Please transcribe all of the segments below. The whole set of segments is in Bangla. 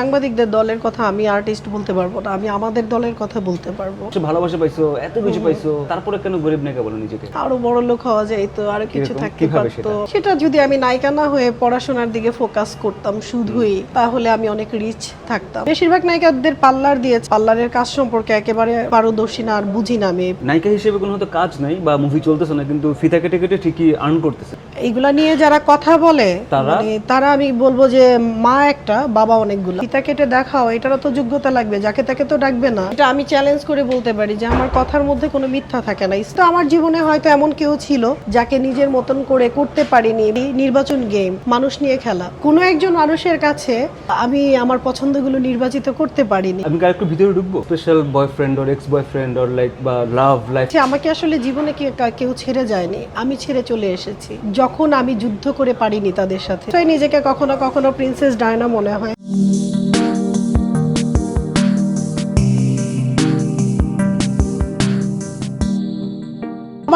সাংবাদিকদের দলের কথা আমি আর্টিস্ট বলতে পারব না আমি আমাদের দলের কথা বলতে পারব। ভালোবাসা পাইছো এত কিছু পাইছো তারপরে কেন গরিব নায়িকা বলো নিজেকে? আরও বড় লোক হওয়া যায় তো আরও কিছু থাকতে পারতো। সেটা? যদি আমি নায়িকা না হয়ে পড়াশোনার দিকে ফোকাস করতাম শুধুই তাহলে আমি অনেক রিচ থাকতাম। বেশিরভাগ নায়িকাদের পার্লার দিয়েছে পার্লারের কাজ সম্পর্কে একেবারে পারদর্শী না আর বুঝি না আমি। নায়িকা হিসেবে কোনো হয়তো কাজ নাই বা মুভি চলতেছে না কিন্তু ফিতা কেটে কেটে ঠিকই আর্ন করতেছে। এইগুলা নিয়ে যারা কথা বলে তারা? মানে তারা আমি বলব যে মা একটা বাবা অনেকগুলো। ফিতা কেটে দেখাও এটারও তো যোগ্যতা লাগবে যাকে তাকে তো ডাকবে না। এটা আমি চ্যালেঞ্জ করে বলতে পারি যে আমার কথার মধ্যে কোনো মিথ্যা থাকে না। তো আমার জীবনে হয়তো এমন কেউ ছিল যাকে নিজের মতন করে করতে পারিনি। নির্বাচন গেম মানুষ নিয়ে খেলা। কোনো একজন মানুষের কাছে আমি আমার পছন্দগুলো নির্বাচিত করতে পারিনি। আমি একটু ভিতরে ঢুকবো? Special boyfriend or ex boyfriend or like বা লাভ লাইফ আমাকে আসলে জীবনে কেউ ছেড়ে যায়নি। আমি ছেড়ে চলে এসেছি। যখন আমি যুদ্ধ করে পারিনি তাদের সাথে। তাই নিজেকে কখনো কখনো প্রিন্সেস ডায়না মনে হয়। আমার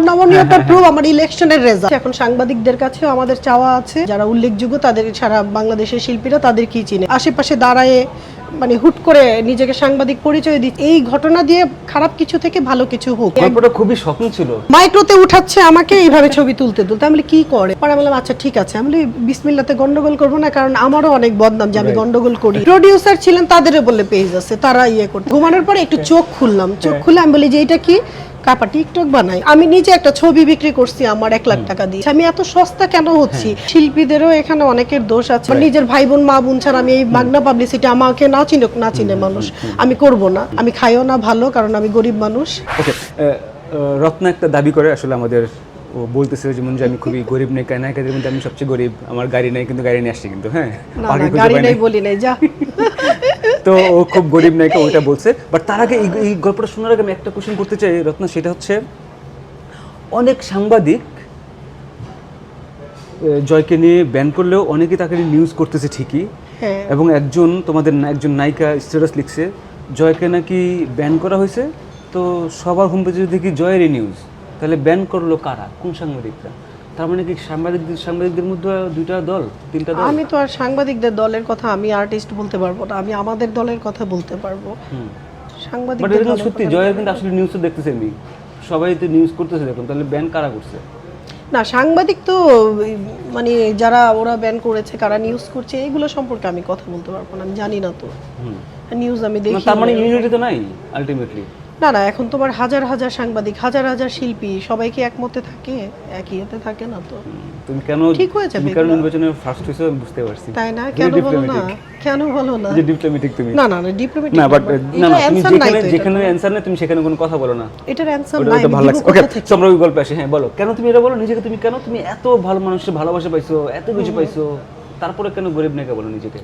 নমনীয়তার প্রুফ আমার ইলেকশনের রেজাল্ট এখন সাংবাদিকদের কাছেও আমাদের চাওয়া আছে যারা উল্লেখযোগ্য তাদের সারা বাংলাদেশের শিল্পীরা তাদের কি চিনে? আশেপাশে দাঁড়ায় মানে হুট করে নিজেকে সাংবাদিক পরিচয় দিচ্ছে। এই ঘটনা দিয়ে খারাপ কিছু থেকে ভালো কিছু হোক। গল্পটা খুবই স্বপ্ন ছিল। মাইক্রোতে উঠাচ্ছে আমাকে এইভাবে ছবি তুলতে তুলতে। আমি কি করে? পরে আমি বললাম আচ্ছা ঠিক আছে। আমি বলি, বিসমিল্লাতে গন্ডগোল করব না কারণ আমারও অনেক বদনাম যে আমি গন্ডগোল করি। প্রডিউসার ছিলেন তাদেরও বলে পেজ আছে তারা ইয়ে করতে। ঘুমানোর পরে একটু চোখ খুললাম। চোখ খুলে আমি বলি যে এটা কি? কাপা টিকটক বানাই। আমি নিজে একটা ছবি বিক্রি করছি আমার এক লাখ টাকা দিয়ে। আমি এত সস্তা কেন হচ্ছি? শিল্পীদেরও এখানে অনেকের দোষ আছে। নিজের ভাই বোন মা বোন ছাড়া আমি এই মাগনা পাবলিসিটি আমাকে না চিনুক না চিনে মানুষ। আমি করব না। আমি খাইও না ভালো কারণ আমি গরিব মানুষ। ওকে রত্ন একটা দাবি করে আসলে আমাদের ও বলতেছে যেমন যে আমি খুবই গরিব নায়িকা নায়িকাদের মধ্যে আমি সবচেয়ে গরিব। আমার গাড়ি নাই কিন্তু গাড়ি নিয়ে আসছি কিন্তু হ্যাঁ? গাড়ি নাই। নেই বলি নাই যা। তো ও খুব গরিব নায়িকা ওইটা বলছে। বাট তার আগে এই- গল্পটা শোনার আগে আমি একটা কোশ্চেন করতে চাই রত্ন সেটা হচ্ছে অনেক সাংবাদিক জয়কে নিয়ে ব্যান করলেও অনেকে তাকে নিউজ করতেছে ঠিকই। হ্যাঁ। এবং একজন তোমাদের একজন নায়িকা স্ট্যাটাস লিখছে জয়কে নাকি ব্যান করা হয়েছে? তো সবার হোম পেজে দেখি জয়েরই নিউজ তাহলে ব্যান করল কারা? কোন সাংবাদিকরা? তার মানে কি সাংবাদিকদের সাংবাদিকদের মধ্যে দুইটা দল তিনটা দল? আমি তো আর সাংবাদিকদের দলের কথা আমি আর্টিস্ট বলতে পারব না আমি আমাদের দলের কথা বলতে পারব। সাংবাদিকদের দলের সত্যি জয়ের কিন্তু আসলে নিউজ তো দেখতেছি আমি সবাই তো নিউজ করতেছে দেখুন তাহলে ব্যান কারা করছে? না সাংবাদিক তো মানে যারা ওরা ব্যান করেছে কারা নিউজ করছে এগুলো সম্পর্কে আমি কথা বলতে পারব না আমি জানি না তো। নিউজ আমি দেখি তার মানে ইউনিটি তো নাই আলটিমেটলি না না এখন তোমার হাজার হাজার সাংবাদিক হাজার হাজার শিল্পী সবাই কি একমতে থাকে একই হতে থাকে না তো? তুমি কেন ঠিক হয়েছে তুমি কেন এগুলো। নির্বাচনে ফার্স্ট আমি বুঝতে পারছি। তাই না? কেন বলো না? কেন বলো না? যে ডিপ্লোমেটিক তুমি। না না না ডিপ্লোমেটিক না বাট না না তুমি যেখানে যেখানে অ্যানসার নেই তুমি সেখানে কোনো কথা বলো না। এটার অ্যানসার নাই আমি ভালো লাগছে। ওকে? আমরা ওই গল্পে আসি হ্যাঁ বলো। কেন তুমি এটা বলো? নিজেকে তুমি কেন তুমি এত ভালো মানুষের ভালোবাসা পাইছো এত কিছু পাইছো? তারপরে কেন গরিব নায়িকা বলো নিজেকে?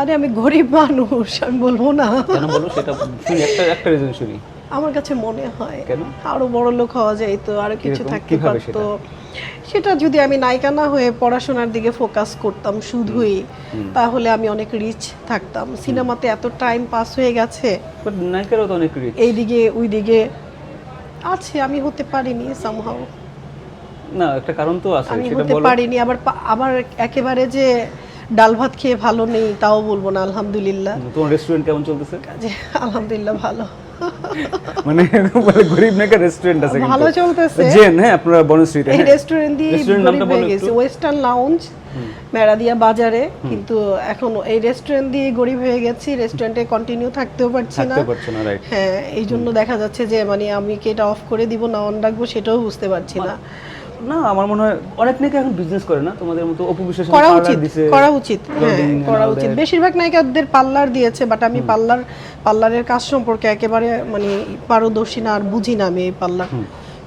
আরে আমি গরিব মানুষ আমি বলব না। কেন বলো? সেটা শুনি একটা একটা রিজন শুনি। আমার কাছে মনে হয় আরও বড় লোক হওয়া যায় তো আরও কিছু থাকতে পারতো। সেটা? যদি আমি নায়িকা না হয়ে পড়াশোনার দিকে ফোকাস করতাম শুধুই তাহলে আমি অনেক রিচ থাকতাম। সিনেমাতে এত টাইম পাস হয়ে গেছে। বাট নায়িকারও তো অনেক রিচ এইদিকে ওইদিকে আছে আমি হতে পারিনি সামহাও না একটা কারণ তো আছে আমি হতে পারিনি আবার আমার একেবারে যে ডাল ভাত খেয়ে ভালো নেই তাও বলব না আলহামদুলিল্লাহ। তোমার রেস্টুরেন্ট কেমন চলতেছে? কাজে আলহামদুলিল্লাহ ভালো। মানে বলে গরিব নাকি রেস্টুরেন্ট আছে ভালো চলতেছে। জেন হ্যাঁ আপনারা বনশ্রীতে এই রেস্টুরেন্ট দিয়ে রেস্টুরেন্ট নামটা বলে গেছি। ওয়েস্টার্ন লাউঞ্জ মেরাদিয়া বাজারে। কিন্তু এখন এই রেস্টুরেন্ট দিয়ে গরিব হয়ে গেছি। রেস্টুরেন্টে কন্টিনিউ থাকতেও পারছি না। থাকতে পারছ না রাইট হ্যাঁ এই জন্য দেখা যাচ্ছে যে মানে আমি কি এটা অফ করে দিব না অন রাখব সেটাও বুঝতে পারছি না। না আমার মনে হয় অনেক নায়িকা এখন বিজনেস করে না। তোমাদের মতো অপু বিশ্বাস করা উচিত করা উচিত হ্যাঁ করা উচিত. বেশিরভাগ নায়িকাদের পার্লার দিয়েছে বাট আমি পার্লার পার্লারের কাজ সম্পর্কে একেবারে মানে পারদর্শী না আর বুঝি না আমি এই পার্লার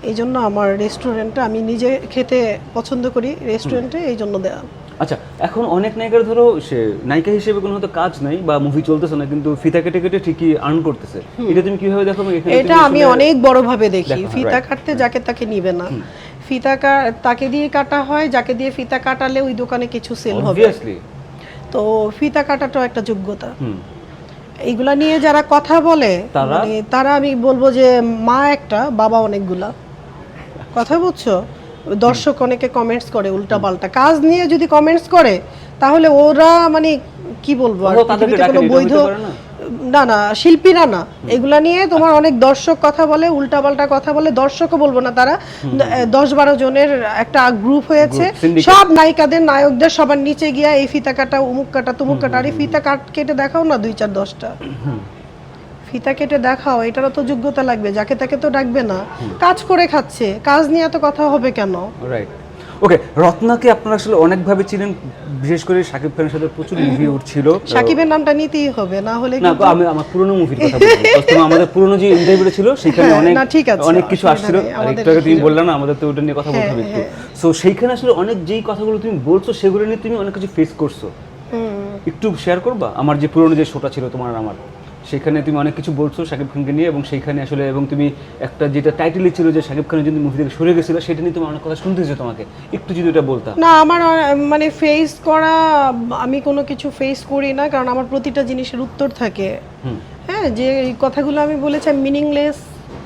এই জন্য আমার রেস্টুরেন্টে আমি নিজে খেতে পছন্দ করি রেস্টুরেন্টে এই জন্য দেওয়া আচ্ছা এখন অনেক নায়িকার ধরো সে নায়িকা হিসেবে কোনো হয়তো কাজ নাই বা মুভি চলতেছে না কিন্তু ফিতা কেটে কেটে ঠিকই আর্ন করতেছে। এটা তুমি কীভাবে দেখো? এটা আমি অনেক বড় ভাবে দেখি ফিতা কাটতে যাকে তাকে নিবে না। ফিতা তাকে দিয়ে কাটা হয় যাকে দিয়ে ফিতা কাটালে ওই দোকানে কিছু সেল হবে। তো ফিতা কাটাটাও একটা যোগ্যতা। এইগুলা নিয়ে যারা কথা বলে তারা? মানে তারা আমি বলব যে মা একটা বাবা অনেকগুলা। কথা বুঝছ দর্শক অনেকে কমেন্টস করে উল্টা পাল্টা। কাজ নিয়ে যদি কমেন্টস করে তাহলে ওরা মানে কি বলব আর কোনো বৈধ না? না শিল্পীরা না। এগুলা নিয়ে তোমার অনেক দর্শক কথা বলে উল্টাপাল্টা কথা বলে দর্শকও বলব না তারা। দশ বারো জনের একটা গ্রুপ হয়েছে। সব নায়িকাদের নায়কদের সবার নিচে গিয়া এই ফিতা কাটা উমুক কাটা তুমুক কাটা। আর এই ফিতা কাট কেটে দেখাও না দুই চার দশটা। ফিতা কেটে দেখাও এটারও তো যোগ্যতা লাগবে যাকে তাকে তো ডাকবে না। কাজ করে খাচ্ছে কাজ নিয়ে এত কথা হবে কেন? রাইট ওকে রত্নাকে আপনারা আসলে অনেকভাবে ছিলেন বিশেষ করে শাকিব খানের সাথে প্রচুর মুভি উঠছিল সাকিবের নামটা নিতেই হবে না হলে না আমি আমার পুরনো মুভির কথা বলছি। আমাদের পুরনো যে ইন্টারভিউটা ছিল সেখানে হ্যাঁ, অনেক না, ঠিক আছে, অনেক কিছু আসছিল। আর একটু আগে তুমি। বললে না আমাদের তো ওটা নিয়ে কথা বলতে হবে একটু। সো সেইখানে আসলে অনেক যেই কথাগুলো তুমি বলছো সেগুলো নিয়ে তুমি অনেক কিছু ফেস করছ। হুম। একটু শেয়ার করবা? আমার যে পুরনো যে শোটা ছিল তোমার আমার। সেখানে তুমি অনেক কিছু বলছো শাকিব খানকে নিয়ে এবং সেইখানে আসলে এবং তুমি একটা যেটা টাইটেলই ছিল যে শাকিব খানের যদি মুভি থেকে সরে গেছিল সেটা নিয়ে তুমি অনেক কথা শুনতে হয়েছে তোমাকে। একটু যদি ওটা বলতাম না আমার মানে ফেস করা আমি কোনো কিছু ফেস করি না কারণ আমার প্রতিটা জিনিসের উত্তর থাকে। হ্যাঁ যে এই কথাগুলো আমি বলেছি মিনিংলেস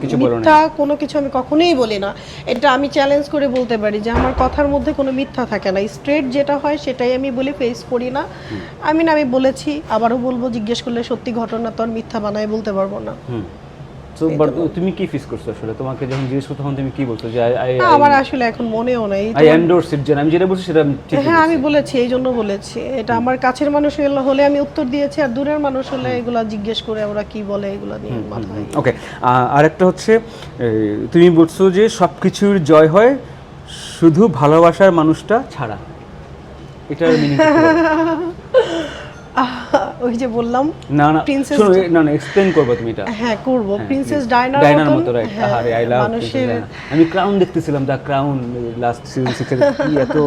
কিছু বলো না মিথ্যা কোনো কিছু আমি কখনোই বলি না। এটা আমি চ্যালেঞ্জ করে বলতে পারি যে আমার কথার মধ্যে কোনো মিথ্যা থাকে না। স্ট্রেট যেটা হয় সেটাই আমি বলি ফেস করি না। আমি না আমি বলেছি আবারও বলব জিজ্ঞেস করলে সত্যি ঘটনা তো আর মিথ্যা বানায় বলতে পারব না। তো বাট তুমি কি ফিস করছ আসলে? তোমাকে যখন জিজ্ঞেস করতো তখন তুমি কি বলছো যে আই আমার আসলে এখন মনেও নেই। আই এন্ডোর্স ইট আমি যেটা বলছি সেটা ঠিক হ্যাঁ আমি বলেছি এই জন্য বলেছি। এটা আমার কাছের মানুষ হলে- আমি উত্তর দিয়েছি আর দূরের মানুষ হলে এগুলা জিজ্ঞেস করে ওরা কি বলে এগুলা নিয়ে মাথায়। ওকে আরেকটা হচ্ছে এই, তুমি বলছো যে সব কিছুর জয় হয় শুধু ভালোবাসার মানুষটা ছাড়া। এটার মিনিং ওই যে বললাম না না শোনো না না এক্সপ্লেইন করবে তুমি এটা হ্যাঁ করব প্রিন্সেস ডায়নার মতন মতো রাইট হ্যাঁ, আরে আই লাভ মানুষের আমি ক্রাউন দেখতেছিলাম দা ক্রাউন লাস্ট সিজন 6 এর কি এত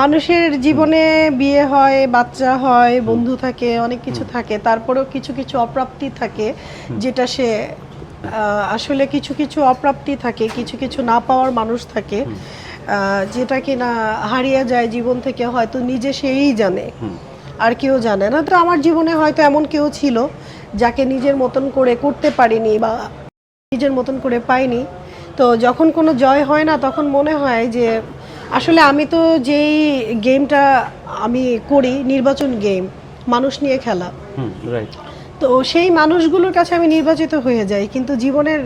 মানুষের জীবনে বিয়ে হয় বাচ্চা হয় বন্ধু থাকে অনেক কিছু থাকে তারপরেও কিছু কিছু অপ্রাপ্তি থাকে যেটা সে আসলে কিছু কিছু অপ্রাপ্তি থাকে কিছু কিছু না পাওয়ার মানুষ থাকে যেটা কিনা হারিয়ে যায় জীবন থেকে হয়তো নিজে সেই জানে। আর কেউ জানে না। তো আমার জীবনে হয়তো এমন কেউ ছিল যাকে নিজের মতন করে করতে পারিনি বা নিজের মতন করে পাইনি। তো যখন কোনো জয় হয় না তখন মনে হয় যে আসলে আমি তো যেই গেমটা আমি করি নির্বাচন গেম মানুষ নিয়ে খেলা। তো সেই মানুষগুলোর কাছে আমি নির্বাচিত হয়ে যাই। কিন্তু জীবনের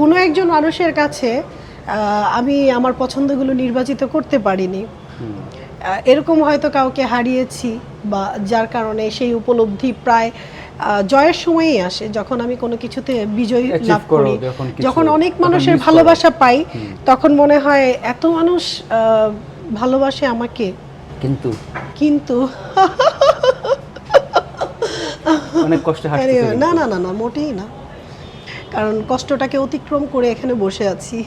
কোনো একজন মানুষের কাছে আমি আমার পছন্দগুলো নির্বাচিত করতে পারিনি। এরকম হয়তো কাউকে হারিয়েছি বা যার কারণে সেই উপলব্ধি প্রায় জয়ের সময়ই আসে যখন আমি কোনো কিছুতে বিজয় লাভ করি যখন অনেক মানুষের ভালোবাসা পাই তখন মনে হয় এত মানুষ ভালোবাসে আমাকে। কিন্তু? কিন্তু? অনেক কষ্টে না না না না মোটেই না। কারণ কষ্টটাকে অতিক্রম করে এখানে বসে আছি।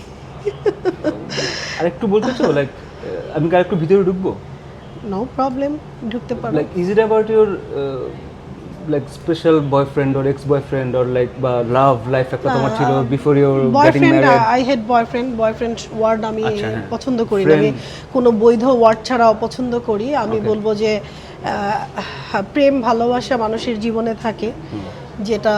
আর একটু বলতে চাও লাইক আমি কি আরেকটু ভিতরে ঢুকবো? নো প্রবলেম ঢুকতে পারো। Is it about your uh, like special boyfriend or ex boyfriend or like বা লাভ লাইফ একটা তোমার ছিল before your getting boyfriend I had boyfriend boyfriend word আমি আচ্ছা, হ্যাঁ। পছন্দ করি না। আমি কোনো বৈধ ওয়ার্ড ছাড়াও পছন্দ করি। আমি বলব যে আহ, প্রেম ভালোবাসা মানুষের জীবনে থাকে। যেটা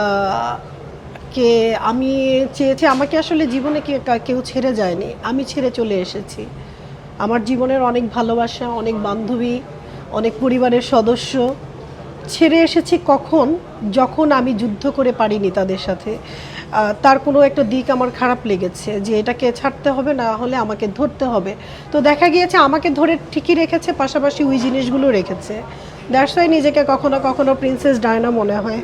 কে আমি চেয়েছি আমাকে আসলে জীবনে কেউ ছেড়ে যায়নি। আমি ছেড়ে চলে এসেছি। আমার জীবনের অনেক ভালোবাসা, অনেক বান্ধবী, অনেক পরিবারের সদস্য ছেড়ে এসেছি কখন? যখন আমি যুদ্ধ করে পারিনি তাদের সাথে। তার কোনো একটা দিক আমার খারাপ লেগেছে যে এটাকে ছাড়তে হবে, না হলে আমাকে ধরতে হবে। তো দেখা গিয়েছে আমাকে ধরে ঠিকই রেখেছে, পাশাপাশি ওই জিনিসগুলো রেখেছে। দ্যাটস নিজেকে কখনো কখনো প্রিন্সেস ডায়না মনে হয়।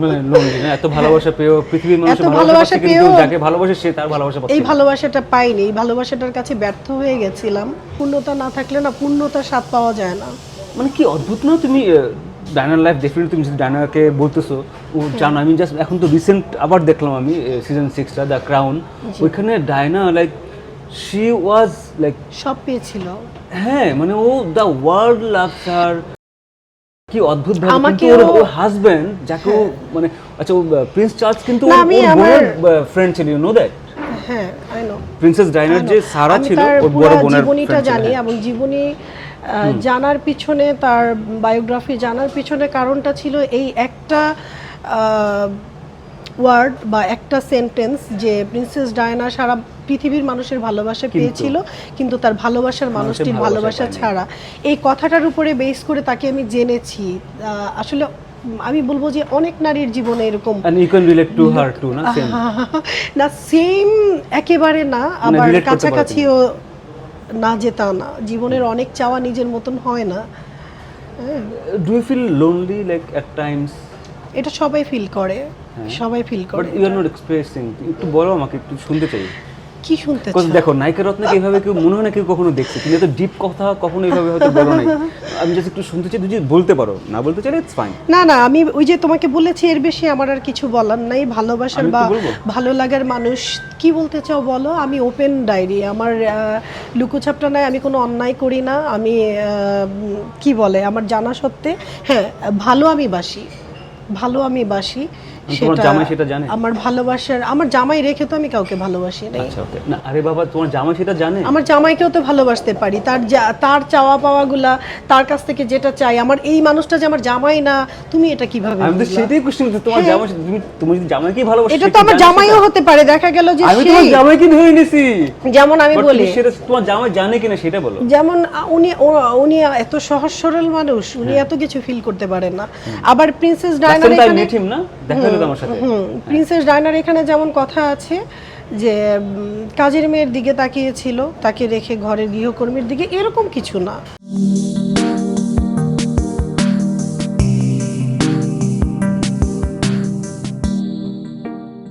মানে lonely না এত ভালোবাসা পেয়েও পৃথিবীর মানুষ এত ভালোবাসা পেয়েও- যাকে ভালোবাসে সে তার ভালোবাসা এই ভালোবাসাটা পাইনি এই ভালোবাসাটার কাছে ব্যর্থ হয়ে গেছিলাম। পূর্ণতা না থাকলে না পূর্ণতার স্বাদ পাওয়া যায় না। মানে কি অদ্ভুত না তুমি ডায়নার লাইফ ডেফিনেটলি তুমি যদি ডায়নাকে বলতেছো ও জানো আমি জাস্ট এখন তো রিসেন্ট আবার দেখলাম আমি সিজন সিক্সটা দ্য ক্রাউন ওইখানে Diana like she was like সব পেয়েছিল। হ্যাঁ মানে ও দ্য ওয়ার্ল্ড লাভস আর কি অদ্ভুত ভাবে আমাকে ওর ও- হাজবেন্ড যাকে মানে আচ্ছা প্রিন্স চার্লস কিন্তু ওর- ফ্রেন্ড ছিল ইউ নো দ্যাট হ্যাঁ আই নো প্রিন্সেস ডাইনার যে সারা ছিল ওর বড় বোনের জীবনীটা জানি হ্যাঁ। এবং জীবনী জানার পিছনে তার বায়োগ্রাফি জানার পিছনে কারণটা ছিল এই একটা ওয়ার্ড বা একটা সেন্টেন্স যে প্রিন্সেস ডায়না সারা পৃথিবীর মানুষের ভালোবাসা পেয়েছিল কিন্তু তার ভালোবাসার মানুষটির ভালোবাসা ছাড়া। এই কথাটার উপরে বেস করে তাকে আমি জেনেছি। আসলে আমি বলব যে অনেক নারীর জীবনে এরকম and you can relate to her too না? সেম একেবারে না আবার করতে পারো কাছাকাছিও না যে তা না। জীবনের অনেক চাওয়া নিজের মতন হয় না। do you feel lonely like at times? এটা সবাই ফিল করে। সবাই ফিল করে you are not expressing একটু বলো আমাকে একটু শুনতে চাই। কি শুনতে চাও? দেখো নায়িকা রত্নকে এইভাবে কেউ মনে হয় না কেউ কখনো দেখছে। তুমি এত ডিপ কথা কখনো এইভাবে হয়তো বলো নাই। আমি জাস্ট একটু শুনতে চাই যদি বলতে পারো না বলতে চাইলে ইটস ফাইন না না আমি ওই যে তোমাকে বলেছি এর বেশি আমার আর কিছু বলার নাই। ভালোবাসার বা ভালো লাগার মানুষ কি বলতে চাও বলো? আমি ওপেন ডায়েরি আমার লুকোছাপটা নাই আমি কোনো অন্যায় করি না। আমি কি বলে আমার জানা সত্ত্বে হ্যাঁ ভালো আমি বাসি ভালো আমি বাসি। তোমার জামাই সেটা জানে? আমার ভালোবাসার আমার জামাই রেখে তো আমি কাউকে ভালোবাসি নাই। আচ্ছা ওকে। না আরে বাবা তোমার জামাই সেটা জানে? আমার জামাইকেও তো ভালোবাসতে পারি। তার যা- তার চাওয়া পাওয়াগুলা তার কাছ থেকে যেটা চাই আমার এই মানুষটা যে আমার জামাই না তুমি এটা কীভাবে আমি তো বুঝলা? সেটাই কোশ্চেন তোমার জামাই তুমি তুমি যদি জামাইকে ভালোবাসো এটা তো আমার জানে জামাইও সেটা? হতে পারে দেখা গেল যে আমি তোমার সেই জামাইকে ধরে নিছি যেমন আমি But বলি সেটা তোমার জামাই জানে কিনা সেটা বলো। যেমন আ- উনি ও- উনি এত সহজ সরল মানুষ উনি এত কিছু ফিল করতে পারেন না। আবার princess last time met him না? দেখা তো আমার সাথে প্রিন্সেস ডায়নার এখানে যেমন কথা আছে যে কাজের মেয়ের দিকে তাকিয়েছিল, তাকে রেখে ঘরের গৃহকর্মীর দিকে, এরকম কিছু না।